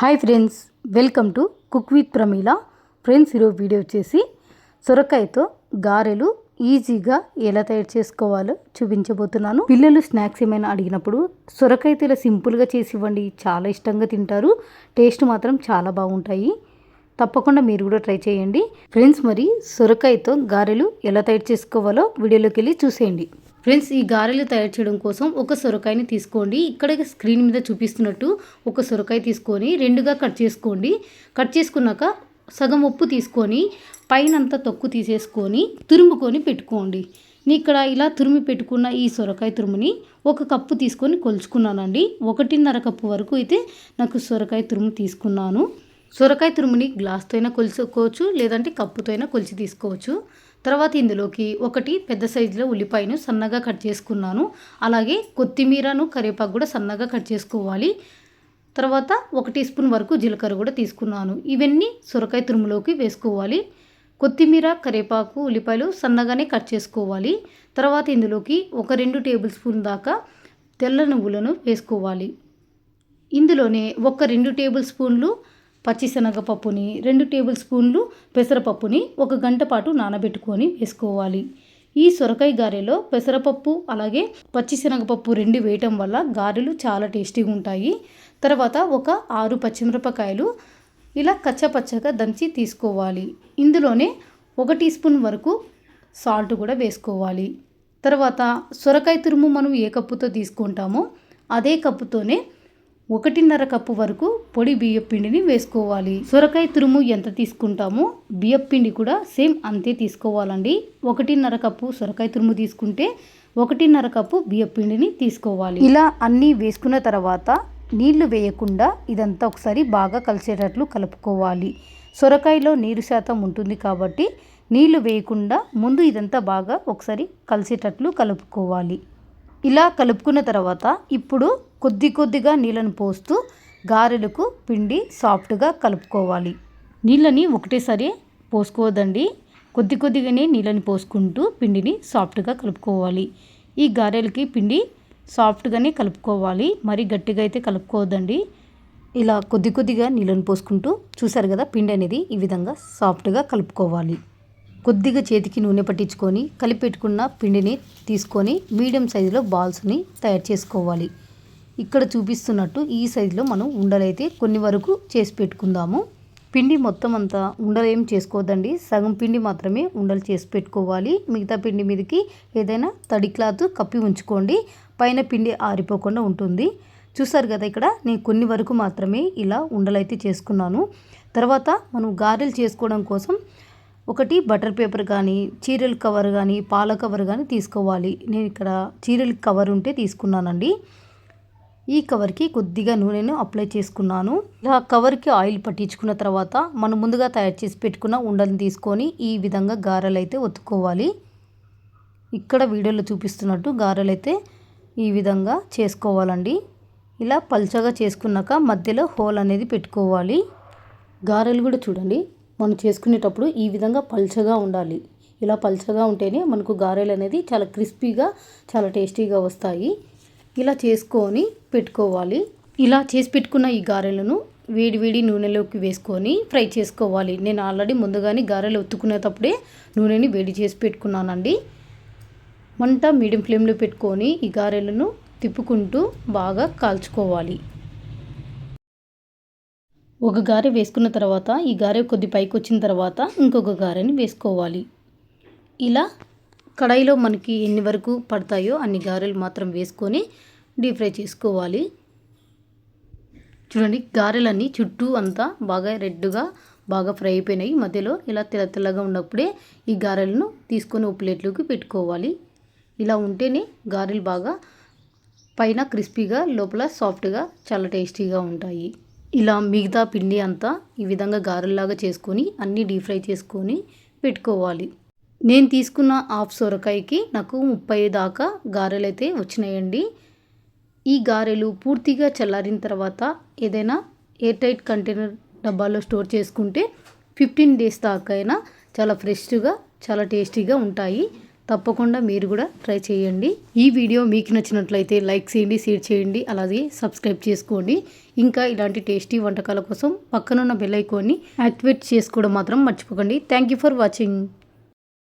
Hi friends welcome to cook with Pramila. Friends ఈరోజు video వచ్చేసి సొరకాయతో గారెలు ఈజీగా ఎలా తయారు చేసుకోవాలో చూపించబోతున్నాను. పిల్లలు స్నాక్స్ ఏమైనా అడిగినప్పుడు సొరకాయతో ఇలా సింపుల్గా చేసి ఇవ్వండి చాలా ఇష్టంగా తింటారు. టేస్ట్ మాత్రం చాలా బాగుంటాయి. తప్పకుండా మీరు కూడా ట్రై చేయండి. ఫ్రెండ్స్ మరి సొరకాయతో గారెలు ఎలా తయారు చేసుకోవాలో వీడియోలోకి వెళ్ళి చూసేయండి. ఫ్రెండ్స్ ఈ గారెలు తయారు చేయడం కోసం ఒక సొరకాయని తీసుకోండి. ఇక్కడ స్క్రీన్ మీద చూపిస్తున్నట్టు ఒక సొరకాయ తీసుకొని రెండుగా కట్ చేసుకోండి. కట్ చేసుకున్నాక సగం ఉప్పు తీసుకొని పైన తొక్కు తీసేసుకొని తురుముకొని పెట్టుకోండి. నేను ఇక్కడ ఇలా తురిమి పెట్టుకున్న ఈ సొరకాయ తురుముని ఒక కప్పు తీసుకొని కొలుచుకున్నానండి. ఒకటిన్నర కప్పు వరకు అయితే నాకు సొరకాయ తురుము తీసుకున్నాను. సొరకాయ తురుముని గ్లాస్తో అయినా కొలుచుకోవచ్చు లేదంటే కప్పుతో అయినా కొలిచి తీసుకోవచ్చు. తర్వాత ఇందులోకి ఒకటి పెద్ద సైజులో ఉల్లిపాయను సన్నగా కట్ చేసుకున్నాను. అలాగే కొత్తిమీరను కరివేపాకు కూడా సన్నగా కట్ చేసుకోవాలి. తర్వాత ఒక టీ స్పూన్ వరకు జీలకర్ర కూడా తీసుకున్నాను. ఇవన్నీ సొరకాయ తురుములోకి వేసుకోవాలి. కొత్తిమీర కరివేపాకు ఉల్లిపాయలు సన్నగానే కట్ చేసుకోవాలి. తర్వాత ఇందులోకి ఒక రెండు టేబుల్ స్పూన్ దాకా తెల్ల నువ్వులను వేసుకోవాలి. ఇందులోనే ఒక రెండు టేబుల్ స్పూన్లు పచ్చిశనగపప్పుని రెండు టేబుల్ స్పూన్లు పెసరపప్పుని ఒక గంట పాటు నానబెట్టుకొని వేసుకోవాలి. ఈ సొరకాయ గారెలో పెసరపప్పు అలాగే పచ్చిశనగపప్పు రెండు వేయటం వల్ల గారెలు చాలా టేస్టీగా ఉంటాయి. తర్వాత ఒక ఆరు పచ్చిమిరపకాయలు ఇలా కచ్చపచ్చగా దంచి తీసుకోవాలి. ఇందులోనే ఒక టీ స్పూన్ వరకు సాల్ట్ కూడా వేసుకోవాలి. తర్వాత సొరకాయ తురుము మనం ఏ కప్పుతో తీసుకుంటామో అదే కప్పుతోనే ఒకటిన్నర కప్పు వరకు పొడి బియ్యపిండిని వేసుకోవాలి. సొరకాయ తురుము ఎంత తీసుకుంటామో బియ్యపిండి కూడా సేమ్ అంతే తీసుకోవాలండి. ఒకటిన్నర కప్పు సొరకాయ తురుము తీసుకుంటే ఒకటిన్నర కప్పు బియ్యపిండిని తీసుకోవాలి. ఇలా అన్నీ వేసుకున్న తర్వాత నీళ్ళు వేయకుండా ఇదంతా ఒకసారి బాగా కలిసేటట్లు కలుపుకోవాలి. సొరకాయలో నీరు శాతం ఉంటుంది కాబట్టి నీళ్ళు వేయకుండా ముందు ఇదంతా బాగా ఒకసారి కలిసేటట్లు కలుపుకోవాలి. ఇలా కలుపుకున్న తర్వాత ఇప్పుడు కొద్ది కొద్దిగా నీళ్ళను పోస్తూ గారెలకు పిండి సాఫ్ట్గా కలుపుకోవాలి. నీళ్ళని ఒకటేసారి పోసుకోవద్దండి. కొద్ది కొద్దిగానే నీళ్ళని పోసుకుంటూ పిండిని సాఫ్ట్గా కలుపుకోవాలి. ఈ గారెలకి పిండి సాఫ్ట్గానే కలుపుకోవాలి. మరి గట్టిగా అయితే కలుపుకోవద్దండి. ఇలా కొద్ది కొద్దిగా నీళ్ళని పోసుకుంటూ చూసారు కదా పిండి అనేది ఈ విధంగా సాఫ్ట్గా కలుపుకోవాలి. కొద్దిగా చేతికి నూనె పట్టించుకొని కలిపెట్టుకున్న పిండిని తీసుకొని మీడియం సైజులో బాల్స్ని తయారు చేసుకోవాలి. ఇక్కడ చూపిస్తున్నట్టు ఈ సైజులో మనం ఉండలైతే కొన్ని వరకు చేసి పెట్టుకుందాము. పిండి మొత్తం అంతా ఉండలు ఏం చేసుకోవద్దండి. సగం పిండి మాత్రమే ఉండలు చేసి పెట్టుకోవాలి. మిగతా పిండి మీదకి ఏదైనా తడి క్లాత్ కప్పి ఉంచుకోండి. పైన పిండి ఆరిపోకుండా ఉంటుంది. చూసారు కదా ఇక్కడ నేను కొన్ని వరకు మాత్రమే ఇలా ఉండలైతే చేసుకున్నాను. తర్వాత మనం గారెలు చేసుకోవడం కోసం ఒకటి బటర్ పేపర్ కానీ చీరల కవర్ కానీ పాల కవర్ కానీ తీసుకోవాలి. నేను ఇక్కడ చీరల కవర్ ఉంటే తీసుకున్నానండి. ఈ కవర్కి కొద్దిగా నూనెను అప్లై చేసుకున్నాను. ఇలా కవర్కి ఆయిల్ పట్టించుకున్న తర్వాత మనం ముందుగా తయారు చేసి పెట్టుకున్న ఉండలు తీసుకొని ఈ విధంగా గారెలు అయితే ఒత్తుకోవాలి. ఇక్కడ వీడియోలో చూపిస్తున్నట్టు గారెలు అయితే ఈ విధంగా చేసుకోవాలండి. ఇలా పల్చగా చేసుకున్నాక మధ్యలో హోల్ అనేది పెట్టుకోవాలి. గారెలు కూడా చూడండి మనం చేసుకునేటప్పుడు ఈ విధంగా పల్చగా ఉండాలి. ఇలా పల్చగా ఉంటేనే మనకు గారెలు అనేది చాలా క్రిస్పీగా చాలా టేస్టీగా వస్తాయి. ఇలా చేసుకొని పెట్టుకోవాలి. ఇలా చేసి పెట్టుకున్న ఈ గారెలను వేడి వేడి నూనెలోకి వేసుకొని ఫ్రై చేసుకోవాలి. నేను ఆల్రెడీ ముందుగానే గారెలు ఒత్తుకునేటప్పుడే నూనెని వేడి చేసి పెట్టుకున్నానండి. మంట మీడియం ఫ్లేమ్లో పెట్టుకొని ఈ గారెలను తిప్పుకుంటూ బాగా కాల్చుకోవాలి. ఒక గారె వేసుకున్న తర్వాత ఈ గారె కొద్ది పైకి వచ్చిన తర్వాత ఇంకొక గారెని వేసుకోవాలి. ఇలా కడాయిలో మనకి ఎన్ని వరకు పడతాయో అన్ని గారెలు మాత్రం వేసుకొని డీప్ ఫ్రై చేసుకోవాలి. చూడండి గారెలన్నీ చుట్టూ అంతా బాగా రెడ్గా బాగా ఫ్రై అయిపోయినాయి. మధ్యలో ఇలా తెల్ల తెల్లగా ఉన్నప్పుడే ఈ గారెలను తీసుకొని ఓ ప్లేట్లోకి పెట్టుకోవాలి. ఇలా ఉంటేనే గారెలు బాగా పైన క్రిస్పీగా లోపల సాఫ్ట్గా చాలా టేస్టీగా ఉంటాయి. ఇలా మిగతా పిండి అంతా ఈ విధంగా గారెల్లాగా చేసుకొని అన్నీ డీప్ ఫ్రై చేసుకొని పెట్టుకోవాలి. నేను తీసుకున్న హాఫ్ సొరకాయకి నాకు ముప్పై దాకా గారెలు అయితే వచ్చినాయండి. ఈ గారెలు పూర్తిగా చల్లారిన తర్వాత ఏదైనా ఎయిర్ టైట్ కంటైనర్ డబ్బాలో స్టోర్ చేసుకుంటే ఫిఫ్టీన్ డేస్ దాకా అయినా చాలా ఫ్రెష్గా చాలా టేస్టీగా ఉంటాయి. తప్పకుండా మీరు కూడా ట్రై చేయండి. ఈ వీడియో మీకు నచ్చినట్లయితే లైక్ చేయండి షేర్ చేయండి అలాగే సబ్స్క్రైబ్ చేసుకోండి. ఇంకా ఇలాంటి టేస్టీ వంటకాల కోసం పక్కనున్న బెల్ ఐకాన్ని యాక్టివేట్ చేసుకోవడం మాత్రం మర్చిపోకండి. Thank you for watching.